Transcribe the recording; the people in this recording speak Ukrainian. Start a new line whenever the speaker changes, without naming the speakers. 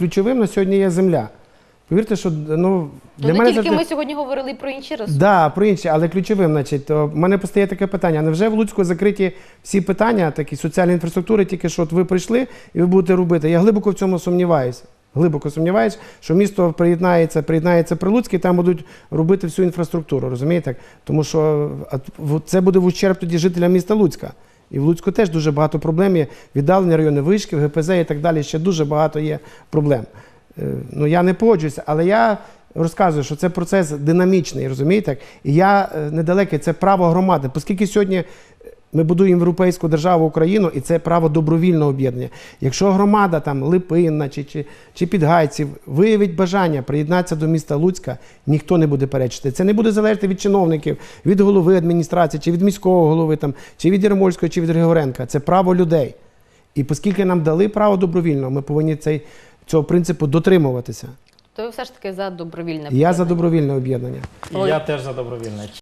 Ключовим на сьогодні є земля. Повірте, що ну,
Ну, не тільки
завжди-
ми сьогодні говорили про інші ресурси.
Да, про інше, але ключовим, значить, то в мене постає таке питання. Невже в Луцьку закриті всі питання, такі соціальної інфраструктури, тільки що от ви прийшли і ви будете робити? Я глибоко в цьому сумніваюся. Глибоко сумніваюся, що місто приєднається, приєднається при Луцьк, і там будуть робити всю інфраструктуру, розумієте? Тому що це буде в ущерб тоді жителям міста Луцька. І в Луцьку теж дуже багато проблем є. Віддалені райони вишків, ГПЗ і так далі. Ще дуже багато є проблем. Е, Ну я не погоджуюся, але я розказую, що це процес динамічний, розумієте? І я е, недалекий, це право громади. Оскільки сьогодні ми будуємо європейську державу Україну, і це право добровільного об'єднання. Якщо громада там Липинна чи, чи, чи Підгайців виявить бажання приєднатися до міста Луцька, ніхто не буде перечити. Це не буде залежати від чиновників, від голови адміністрації, чи від міського голови, там, чи від Єрмольського, чи від Григоренка. Це право людей. І оскільки нам дали право добровільно, ми повинні цей, цього принципу дотримуватися.
То ви все ж таки за добровільне
І я за добровільне об'єднання.
І я теж за добровільне.